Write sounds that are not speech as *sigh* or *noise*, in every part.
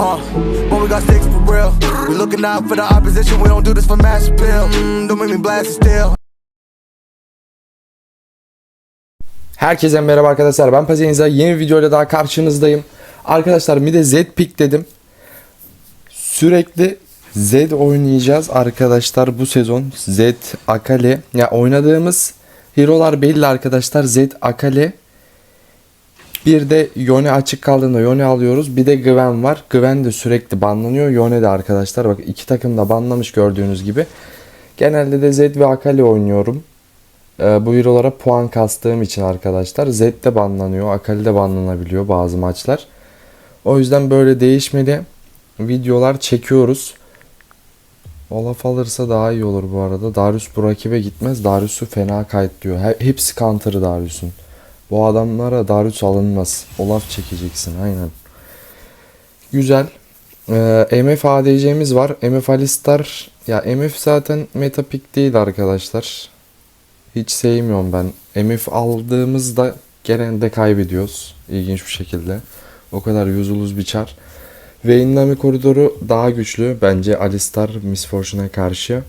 Uh, when we got sticks for real. We looking out for the opposition. We don't do this for mass appeal. Mm, don't make me blast it still. Herkese merhaba arkadaşlar ben Pazeniza yeni bir videoyla daha karşınızdayım. Arkadaşlar bir de Z pick dedim. Sürekli Z oynayacağız arkadaşlar bu sezon. Z Akali. Ya oynadığımız hero'lar belli arkadaşlar. Z Akali. Bir de Yone açık kaldığında Yone alıyoruz. Bir de Gwen var. Gwen de sürekli banlanıyor. Yone de arkadaşlar. Bak iki takım da banlamış gördüğünüz gibi. Genelde de Z ve Akali oynuyorum. Ee, bu hero'lara puan kastığım için arkadaşlar. Z de banlanıyor. Akali de banlanabiliyor bazı maçlar. O yüzden böyle değişmeli videolar çekiyoruz. Olaf alırsa daha iyi olur bu arada. Darius bu rakibe gitmez. Darius'u fena kayıtlıyor. He- Hepsi counter'ı Darius'un. Bu adamlara Darius alınmaz. Olaf çekeceksin aynen. Güzel. Ee, MF ADC'miz var. MF Alistar. Ya MF zaten meta pick değil arkadaşlar. Hiç sevmiyorum ben. MF aldığımızda genelde kaybediyoruz. İlginç bir şekilde. O kadar yüzülüz bir çar. Vayne koridoru daha güçlü bence Alistar Miss Fortune'a karşı.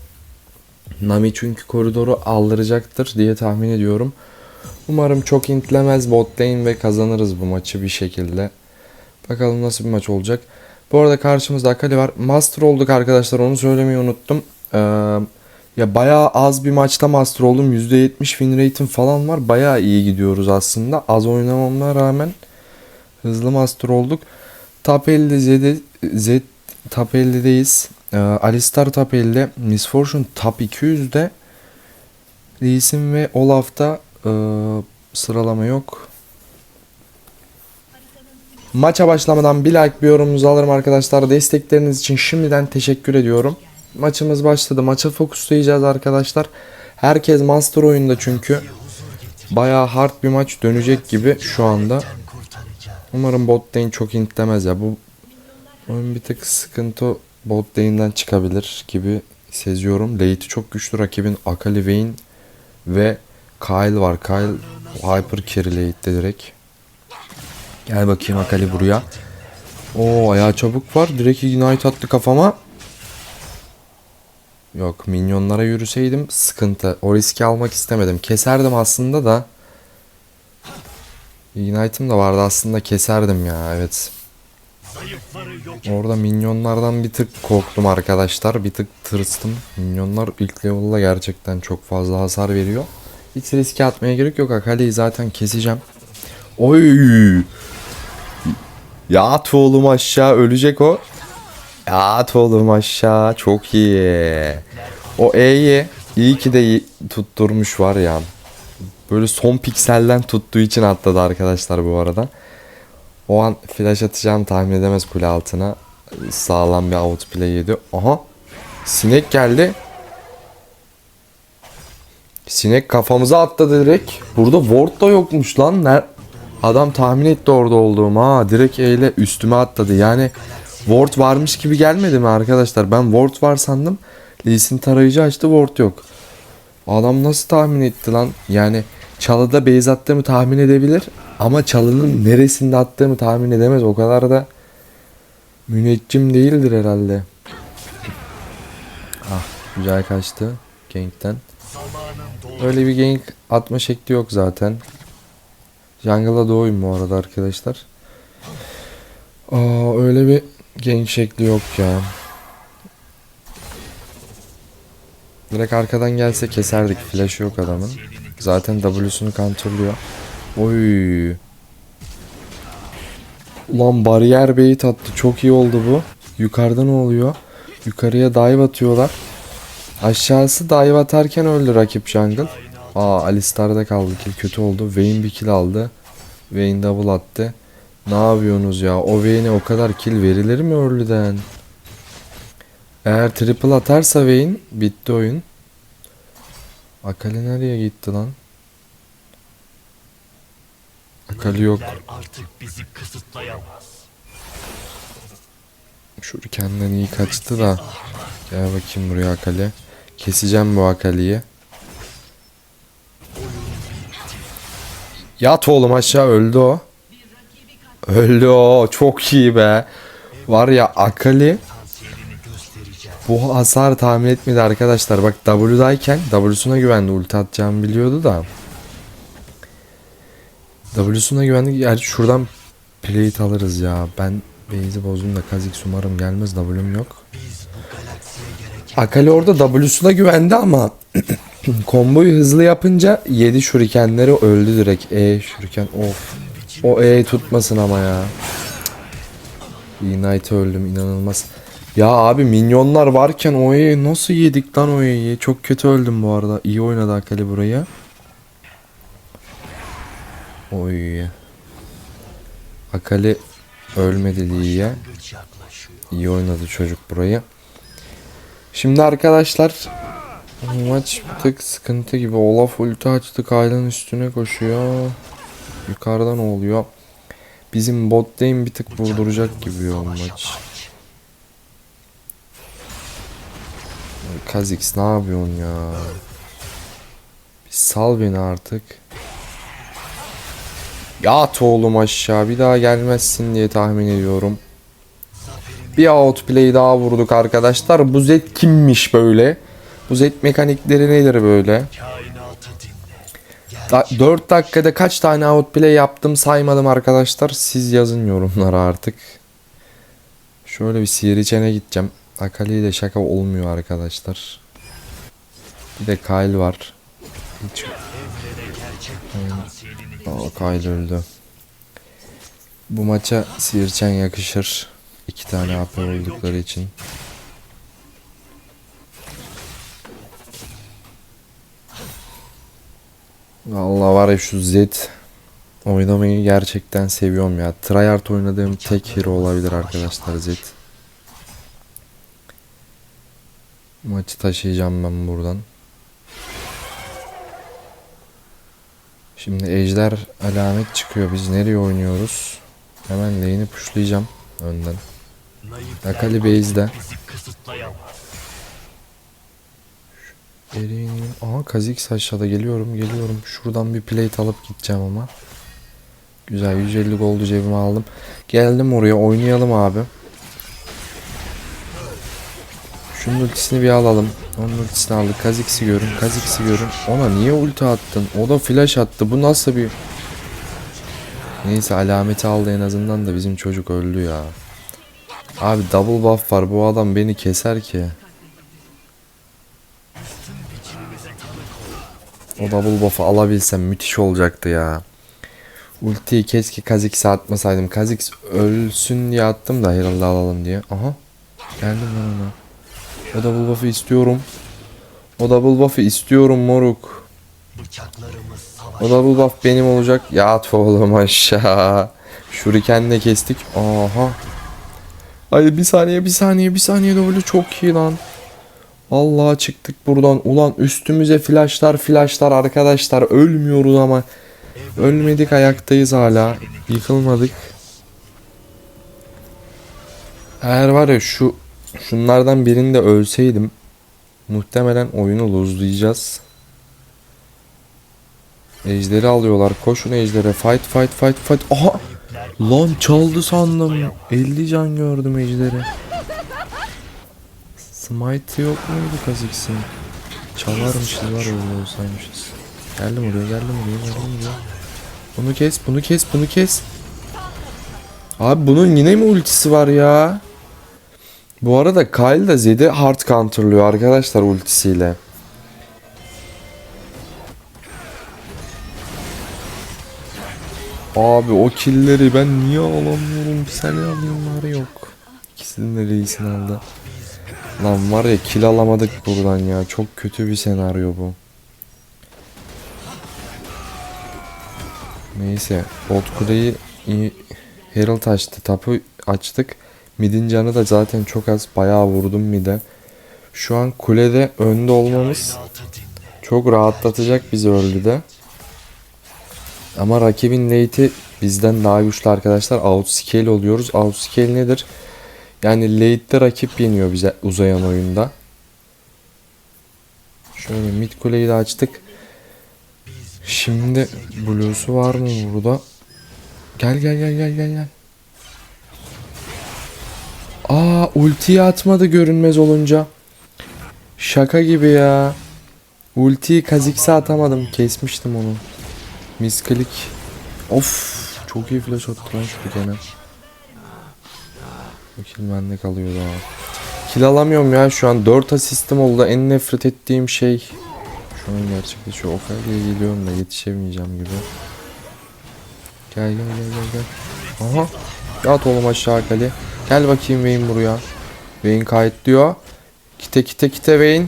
Nami çünkü koridoru aldıracaktır diye tahmin ediyorum. Umarım çok intlemez bot lane ve kazanırız bu maçı bir şekilde. Bakalım nasıl bir maç olacak. Bu arada karşımızda Akali var. Master olduk arkadaşlar onu söylemeyi unuttum. Ee, ya bayağı az bir maçta master oldum. %70 win rate'im falan var. Bayağı iyi gidiyoruz aslında. Az oynamamına rağmen hızlı master olduk. Top 50 Z'de Z top 50'deyiz. Ee, Alistar top 50'de. Miss Fortune top 200'de. Lee Sin ve Olaf'ta ee, sıralama yok. Maça başlamadan bir like bir yorumunuzu alırım arkadaşlar. Destekleriniz için şimdiden teşekkür ediyorum. Maçımız başladı. Maça fokuslayacağız arkadaşlar. Herkes master oyunda çünkü. Bayağı hard bir maç dönecek gibi şu anda. Umarım bot lane çok intlemez ya. Bu oyun bir tık sıkıntı bot lane'den çıkabilir gibi seziyorum. Late'i çok güçlü rakibin Akali Vayne ve Kyle var. Kyle hyper carry late'de direkt. Gel bakayım Akali buraya. Oo ayağı çabuk var. Direkt ignite attı kafama. Yok minyonlara yürüseydim sıkıntı. O riski almak istemedim. Keserdim aslında da. Ignite'ım da vardı aslında keserdim ya evet. Orada minyonlardan bir tık korktum arkadaşlar. Bir tık tırstım. Minyonlar ilk level'da gerçekten çok fazla hasar veriyor. Hiç riske atmaya gerek yok. Akali'yi zaten keseceğim. Oy! Ya at oğlum aşağı ölecek o. Ya at oğlum aşağı çok iyi. O E'yi iyi ki de tutturmuş var ya. Böyle son pikselden tuttuğu için atladı arkadaşlar bu arada. O an flash atacağını tahmin edemez kule altına. Sağlam bir outplay yedi. Aha. Sinek geldi. Sinek kafamıza atladı direkt. Burada ward da yokmuş lan. Ner Adam tahmin etti orada olduğumu. Ha direkt E ile üstüme atladı. Yani ward varmış gibi gelmedi mi arkadaşlar? Ben ward var sandım. Lee Sin tarayıcı açtı ward yok. Adam nasıl tahmin etti lan? Yani çalıda base attığımı tahmin edebilir. Ama çalının neresinde attığımı tahmin edemez. O kadar da müneccim değildir herhalde. Ah güzel kaçtı gankten. Öyle bir gank atma şekli yok zaten. Jungle'a doğuyum bu arada arkadaşlar. Aa, öyle bir gank şekli yok ya. Direkt arkadan gelse keserdik. Flash yok adamın. Zaten W'sunu counterlıyor. Oy. Ulan bariyer bait attı. Çok iyi oldu bu. Yukarıda ne oluyor? Yukarıya dive atıyorlar. Aşağısı dive atarken öldü rakip jungle. Aa Alistar'da kaldı kill kötü oldu. Vayne bir kill aldı. Vayne double attı. Ne yapıyorsunuz ya? O Vayne'e o kadar kill verilir mi early'den? Eğer triple atarsa Vayne bitti oyun. Akali nereye gitti lan? Akali yok. artık bizi kısıtlayamaz. Şuru kendinden iyi kaçtı da. Gel bakayım buraya Akali. Keseceğim bu Akali'yi. Yat oğlum aşağı öldü o. Öldü o. Çok iyi be. Var ya Akali bu hasar tahmin etmedi arkadaşlar. Bak W'dayken W'suna güvendi ulti atacağımı biliyordu da. W'suna güvendi. Gerçi şuradan plate alırız ya. Ben base'i bozdum da Kha'Zix umarım gelmez. W'm yok. Akali orada W'suna güvendi ama *clears throat* komboyu hızlı yapınca 7 şurikenleri öldü direkt. E şuriken of. O E tutmasın ama ya. Ignite öldüm inanılmaz. Ya abi minyonlar varken o E'yi nasıl yedik lan o E'yi? Çok kötü öldüm bu arada. İyi oynadı Akali burayı. Oy. Akali ölmedi diye. İyi oynadı çocuk burayı. Şimdi arkadaşlar maç bir tık sıkıntı gibi. Olaf ulti açtı. Kayla'nın üstüne koşuyor. Yukarıdan oluyor. Bizim bot lane bir tık vurduracak gibi o maç. Kha'Zix ne yapıyorsun ya? Bir sal beni artık. Yat oğlum aşağı bir daha gelmezsin diye tahmin ediyorum. Bir outplay daha vurduk arkadaşlar. Bu Z kimmiş böyle? Bu Z mekanikleri nedir böyle? Kainatı dinle. Da 4 dakikada kaç tane outplay yaptım saymadım arkadaşlar. Siz yazın yorumlara artık. Şöyle bir sihir gideceğim. Akali ile şaka olmuyor arkadaşlar. Bir de Kyle var. Hiç... Aa, Kyle öldü. Bu maça sihirçen yakışır. İki tane AP oldukları için. Vallahi var ya şu Z oynamayı gerçekten seviyorum ya. Tryhard oynadığım tek hero olabilir arkadaşlar Z. Maçı taşıyacağım ben buradan. Şimdi ejder alamet çıkıyor. Biz nereye oynuyoruz? Hemen lane'i pushlayacağım önden. Akali base'de. İneyim. Aha Kha'Zix aşağıda geliyorum geliyorum. Şuradan bir plate alıp gideceğim ama. Güzel 150 gold'u cebime aldım. Geldim oraya oynayalım abi. Şunun ultisini bir alalım. Onun ultisini aldık. Kha'Zix'i görün. Kha'Zix'i görün. Ona niye ulti attın? O da flash attı. Bu nasıl bir... Neyse alameti aldı en azından da bizim çocuk öldü ya. Abi double buff var. Bu adam beni keser ki. O double buff'ı alabilsem müthiş olacaktı ya. Ultiyi keşke Kha'Zix'e atmasaydım. Kha'Zix ölsün diye attım da herhalde alalım diye. Aha. Geldim ben ona. O double buff'ı istiyorum. O double buff'ı istiyorum moruk. O double buff benim olacak. Yat oğlum aşağı. Shuriken'le kestik. Aha. Ay bir saniye bir saniye bir saniye W çok iyi lan. Vallahi çıktık buradan. Ulan üstümüze flashlar flashlar arkadaşlar. Ölmüyoruz ama. Ölmedik ayaktayız hala. Yıkılmadık. Eğer var ya şu şunlardan birinde ölseydim muhtemelen oyunu luzlayacağız. Ejderi alıyorlar. Koşun ejdere. Fight fight fight fight. Aha! Lan çaldı sandım. 50 can gördüm ejderi. Smite yok muydu Kha'Zix'in? Çalarmışız var öyle olsaymışız. Geldim oraya geldim oraya geldim oraya. Bunu kes bunu kes bunu kes. Abi bunun yine mi ultisi var ya? Bu arada Kyle da Zed'i hard counterlıyor arkadaşlar ultisiyle. Abi o killleri ben niye alamıyorum? Seni alayımlar yok. İkisinin de reisini aldı. Lan var ya kill alamadık buradan ya. Çok kötü bir senaryo bu. Neyse. Bot kuleyi Herald açtı. Tapu açtık. Mid'in canı da zaten çok az. Bayağı vurdum mid'e. Şu an kulede önde olmamız çok rahatlatacak bizi öldü Ama rakibin late'i bizden daha güçlü arkadaşlar. Outscale oluyoruz. Outscale nedir? Yani late'de rakip yeniyor bize uzayan oyunda. Şöyle mid kuleyi de açtık. Şimdi blue'su var mı burada? Gel gel gel gel gel gel. Aa ultiyi atmadı görünmez olunca. Şaka gibi ya. Ultiyi Kazix'e atamadım. Kesmiştim onu. Misklik. Of. Çok iyi flash attı lan şu gene. Bu kill bende kalıyor daha. Kill alamıyorum ya şu an. 4 asistim oldu. En nefret ettiğim şey. Şu an gerçekten şu Okay'la geliyorum da yetişemeyeceğim gibi. Gel gel gel gel gel. Aha. Yat oğlum aşağı kale. Gel bakayım Vayne buraya. Vayne kayıtlıyor. Kite kite kite Vayne.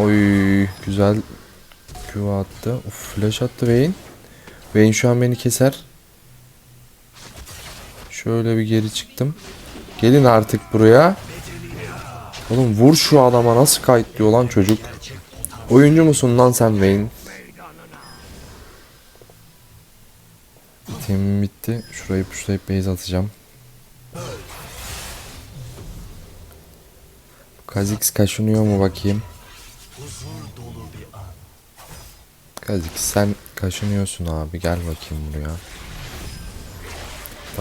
Oy güzel Q attı. Uf flash attı Vayne. Vayne şu an beni keser. Şöyle bir geri çıktım. Gelin artık buraya. Oğlum vur şu adama nasıl kayıtlıyor lan çocuk. Oyuncu musun lan sen Vayne? Temim bitti. Şurayı pushlayıp base atacağım. Kha'Zix kaşınıyor mu bakayım? Kha'Zix sen kaşınıyorsun abi gel bakayım buraya.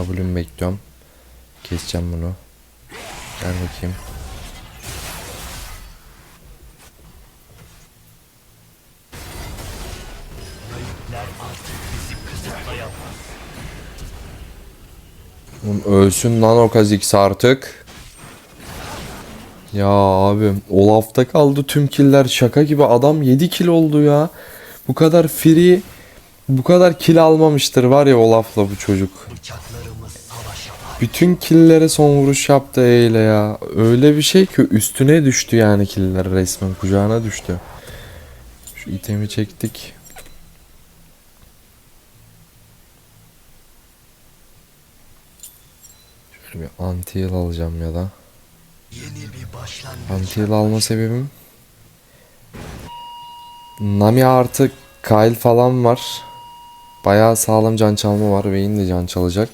W'mi bekliyorum. Keseceğim bunu. Gel bakayım. Oğlum ölsün lan o Kha'Zix artık. Ya abi Olaf'ta kaldı tüm killer şaka gibi adam 7 kill oldu ya. Bu kadar free bu kadar kill almamıştır var ya Olaf'la bu çocuk. Bütün killere son vuruş yaptı eyle ya. Öyle bir şey ki üstüne düştü yani killer resmen kucağına düştü. Şu itemi çektik. Şöyle bir anti alacağım ya da. Anti alma sebebim Nami artı Kyle falan var. Bayağı sağlam can çalma var. Vayne de can çalacak.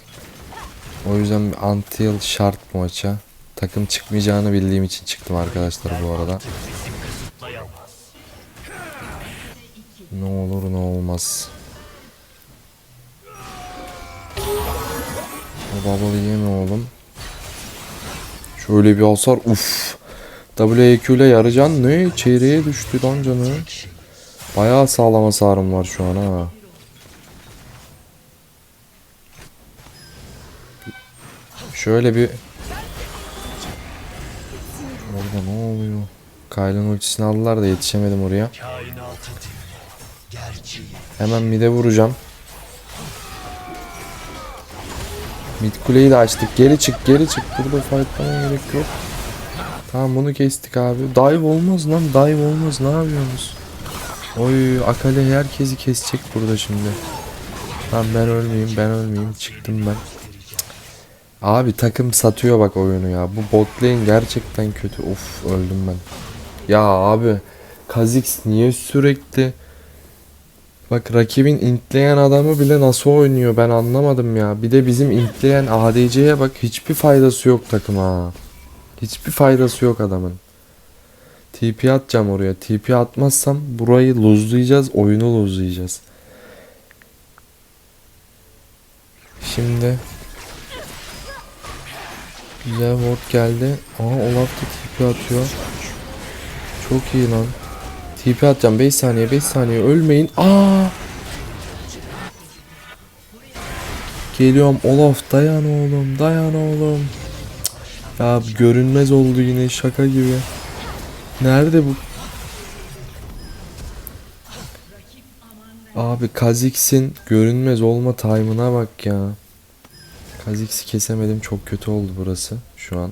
O yüzden bir anti heal şart bu maça. Takım çıkmayacağını bildiğim için çıktım arkadaşlar bu arada. Ne olur ne olmaz. O bubble yeme oğlum. Şöyle bir hasar. Uf. WQ ile yarıcan ne? Çeyreğe düştü lan canı. Bayağı sağlam hasarım var şu an ha. Şöyle bir Orada ne oluyor? Kyle'ın ultisini aldılar da yetişemedim oraya. Hemen mid'e vuracağım. Mid kuleyi de açtık. Geri çık, geri çık. Burada fightlamaya gerek yok. Tamam bunu kestik abi. Dive olmaz lan. Dive olmaz. Ne yapıyorsunuz? Oy Akale herkesi kesecek burada şimdi. Tamam ben ölmeyeyim, ben ölmeyeyim. Çıktım ben. Abi takım satıyor bak oyunu ya. Bu bot lane gerçekten kötü. Of öldüm ben. Ya abi Kha'Zix niye sürekli Bak rakibin intleyen adamı bile nasıl oynuyor ben anlamadım ya. Bir de bizim intleyen ADC'ye bak hiçbir faydası yok takıma. Hiçbir faydası yok adamın. TP atacağım oraya. TP atmazsam burayı luzlayacağız. Oyunu luzlayacağız. Şimdi Güzel ward geldi. Aa Olaf da TP atıyor. Çok iyi lan. TP atacağım 5 saniye 5 saniye ölmeyin. Aa! Geliyorum Olaf dayan oğlum dayan oğlum. Ya görünmez oldu yine şaka gibi. Nerede bu? Abi Kha'Zix'in görünmez olma time'ına bak ya. Kha'Zix'i kesemedim çok kötü oldu burası şu an.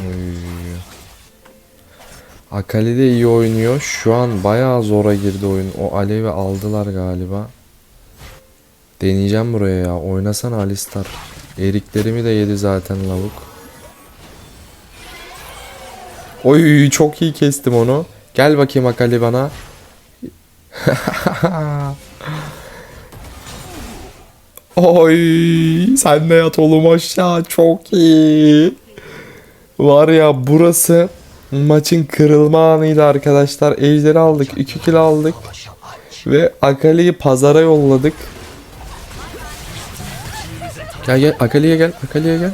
Oy. Akali de iyi oynuyor. Şu an bayağı zora girdi oyun. O Alev'i aldılar galiba. Deneyeceğim buraya ya. Oynasana Alistar. Eriklerimi de yedi zaten lavuk. Oy çok iyi kestim onu. Gel bakayım Akali bana. *laughs* Oy sen de yat oğlum aşağı çok iyi. Var ya burası maçın kırılma anıydı arkadaşlar. Ejderi aldık. 2 kill aldık. Ve Akali'yi pazara yolladık. Gel gel Akali'ye gel. Akali'ye gel.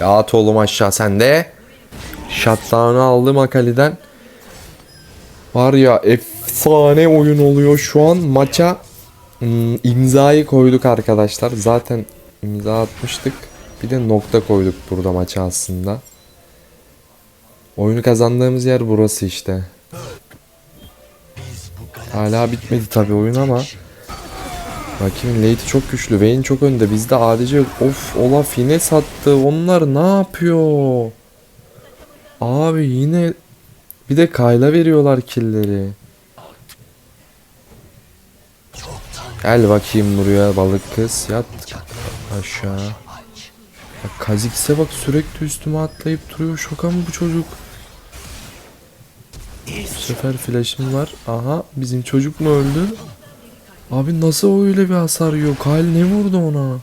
Ya at oğlum aşağı sen de. Shutdown'u aldım Akali'den. Var ya efsane oyun oluyor şu an. Maça hmm, imzayı koyduk arkadaşlar. Zaten imza atmıştık. Bir de nokta koyduk burada maça aslında. Oyunu kazandığımız yer burası işte. Hala bitmedi tabi oyun ama Rakibin late'i çok güçlü. Vayne çok önde. Bizde ADC. Of Olaf yine sattı. Onlar ne yapıyor? Abi yine bir de Kayla veriyorlar killleri. Gel bakayım buraya balık kız. Yat aşağı. Bak Kazix'e bak sürekli üstüme atlayıp duruyor. Şoka mı bu çocuk? Bu sefer flash'im var. Aha bizim çocuk mu öldü? Abi nasıl öyle bir hasar yiyor? Kyle ne vurdu ona?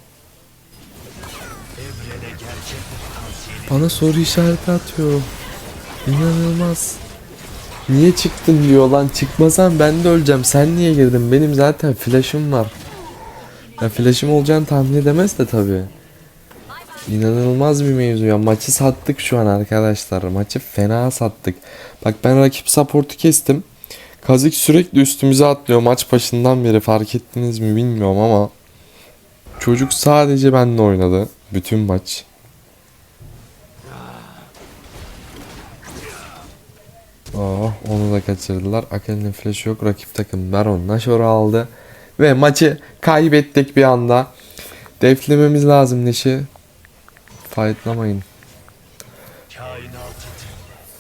Bana soru işareti atıyor. İnanılmaz. Niye çıktın diyor lan. Çıkmasan ben de öleceğim. Sen niye girdin? Benim zaten flash'ım var. Ya flash'ım olacağını tahmin edemez de tabii. İnanılmaz bir mevzu ya. Maçı sattık şu an arkadaşlar. Maçı fena sattık. Bak ben rakip support'u kestim. Kazik sürekli üstümüze atlıyor maç başından beri fark ettiniz mi bilmiyorum ama çocuk sadece benimle oynadı bütün maç. Oh, onu da kaçırdılar. Akali'nin flash'ı yok. Rakip takım Baron Nashor'u aldı. Ve maçı kaybettik bir anda. Deflememiz lazım Neş'i. Fightlamayın.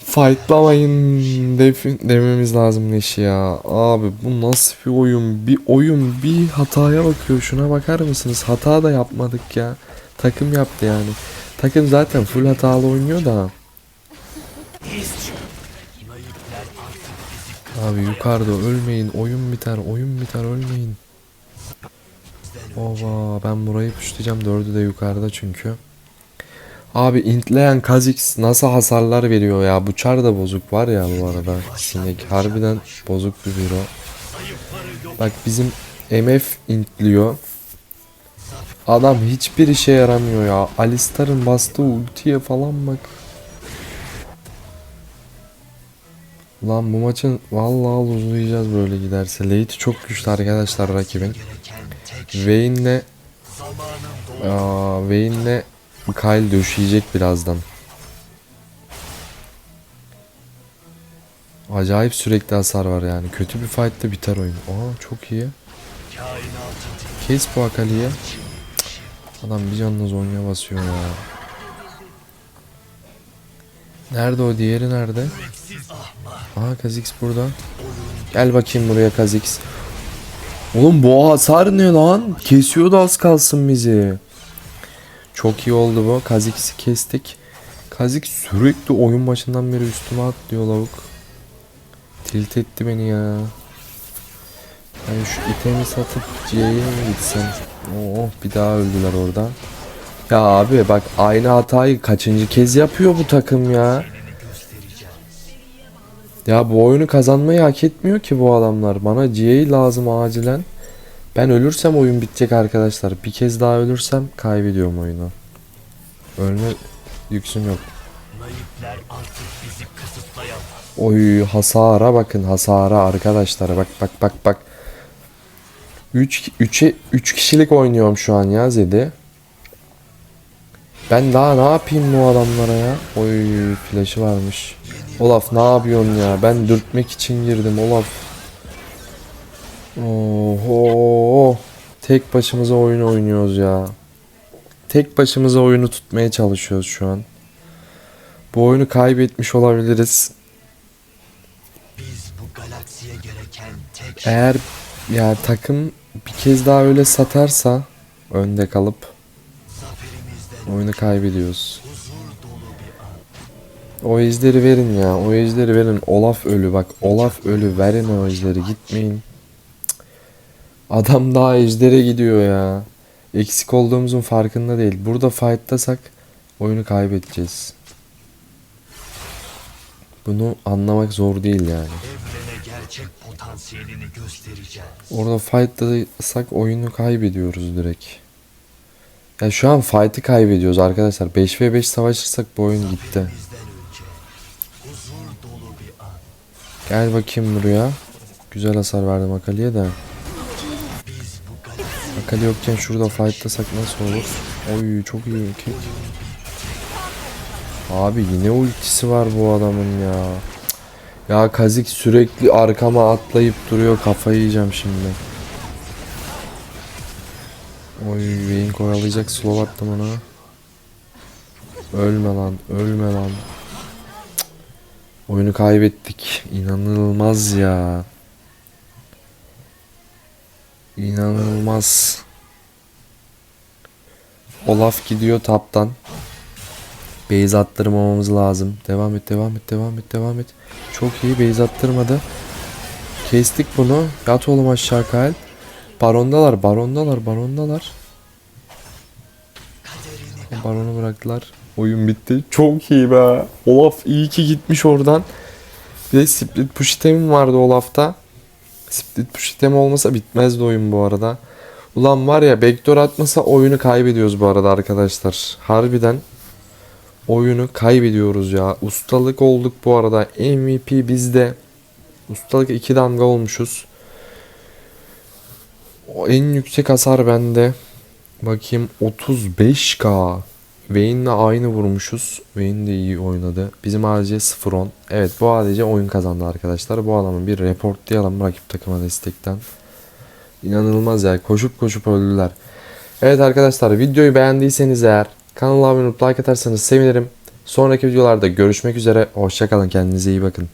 Fightlamayın def- dememiz lazım Neşi ya. Abi bu nasıl bir oyun? Bir oyun bir hataya bakıyor. Şuna bakar mısınız? Hata da yapmadık ya. Takım yaptı yani. Takım zaten full hatalı oynuyor da. Abi yukarıda ölmeyin. Oyun biter. Oyun biter. Ölmeyin. Ova ben burayı puşlayacağım. Dördü de yukarıda çünkü. Abi intleyen Kha'Zix nasıl hasarlar veriyor ya. Bu çar da bozuk var ya bu arada. Sinek harbiden bozuk bir biro. Bak bizim MF intliyor. Adam hiçbir işe yaramıyor ya. Alistar'ın bastığı ultiye falan bak. Lan bu maçın vallahi uzayacağız böyle giderse. Late çok güçlü arkadaşlar rakibin. Vayne'le Vayne'le Kyle döşeyecek birazdan. Acayip sürekli hasar var yani. Kötü bir fight'ta biter oyun. Aa çok iyi. Kes bu Akali'ye. Adam bir canına zonya basıyor ya. Nerede o diğeri nerede? Aha Kha'Zix burada. Gel bakayım buraya Kha'Zix. Oğlum bu hasar ne lan? Kesiyordu az kalsın bizi. Çok iyi oldu bu. Kha'Zix'i kestik. Kha'Zix sürekli oyun başından beri üstüme atlıyor lavuk. Tilt etti beni ya. Ben şu itemi satıp C'ye mi gitsem? Oh bir daha öldüler orada. Ya abi bak aynı hatayı kaçıncı kez yapıyor bu takım ya. Ya bu oyunu kazanmayı hak etmiyor ki bu adamlar. Bana GA lazım acilen. Ben ölürsem oyun bitecek arkadaşlar. Bir kez daha ölürsem kaybediyorum oyunu. Ölme yüksüm yok. Oy hasara bakın hasara arkadaşlar. Bak bak bak bak. 3 3'e 3 kişilik oynuyorum şu an ya Zedi. Ben daha ne yapayım bu adamlara ya? Oy flash'ı varmış. Olaf ne yapıyorsun ya? Ben dürtmek için girdim Olaf. Oho. Tek başımıza oyun oynuyoruz ya. Tek başımıza oyunu tutmaya çalışıyoruz şu an. Bu oyunu kaybetmiş olabiliriz. Biz bu galaksiye gereken tek Eğer ya takım bir kez daha öyle satarsa önde kalıp oyunu kaybediyoruz. O ejderi verin ya. O ejderi verin. Olaf ölü bak. Olaf ölü. Verin o ejderi. Gitmeyin. Adam daha ejdere gidiyor ya. Eksik olduğumuzun farkında değil. Burada fight'tasak oyunu kaybedeceğiz. Bunu anlamak zor değil yani. Evrene gerçek potansiyelini göstereceğiz. Orada fight'lasak oyunu kaybediyoruz direkt. Ya şu an fight'ı kaybediyoruz arkadaşlar. 5v5 savaşırsak bu oyun gitti. Gel bakayım buraya. Güzel hasar verdim Akali'ye de. Akali yokken şurada fight'lasak nasıl olur? Oy çok iyi kick. Abi yine ultisi var bu adamın ya. Ya Kazik sürekli arkama atlayıp duruyor. Kafayı yiyeceğim şimdi. Oy Vayne kovalayacak slow attım ona. Ölme lan, ölme lan. Cık. Oyunu kaybettik. İnanılmaz ya. İnanılmaz. Olaf gidiyor taptan. Base attırmamamız lazım. Devam et, devam et, devam et, devam et. Çok iyi base attırmadı. Kestik bunu. Yat oğlum aşağı kal. Barondalar, barondalar, barondalar. Baronu bıraktılar. Oyun bitti. Çok iyi be. Olaf iyi ki gitmiş oradan. Bir de split push itemim vardı Olaf'ta. Split push item olmasa bitmezdi oyun bu arada. Ulan var ya backdoor atmasa oyunu kaybediyoruz bu arada arkadaşlar. Harbiden oyunu kaybediyoruz ya. Ustalık olduk bu arada. MVP bizde. Ustalık iki damga olmuşuz. En yüksek hasar bende. Bakayım 35k. Vayne'le aynı vurmuşuz. Vayne de iyi oynadı. Bizim ADC 0-10. Evet bu ADC oyun kazandı arkadaşlar. Bu adamı bir reportlayalım rakip takıma destekten. İnanılmaz ya. Koşup koşup öldüler. Evet arkadaşlar videoyu beğendiyseniz eğer kanala abone olup like atarsanız sevinirim. Sonraki videolarda görüşmek üzere. Hoşçakalın kendinize iyi bakın.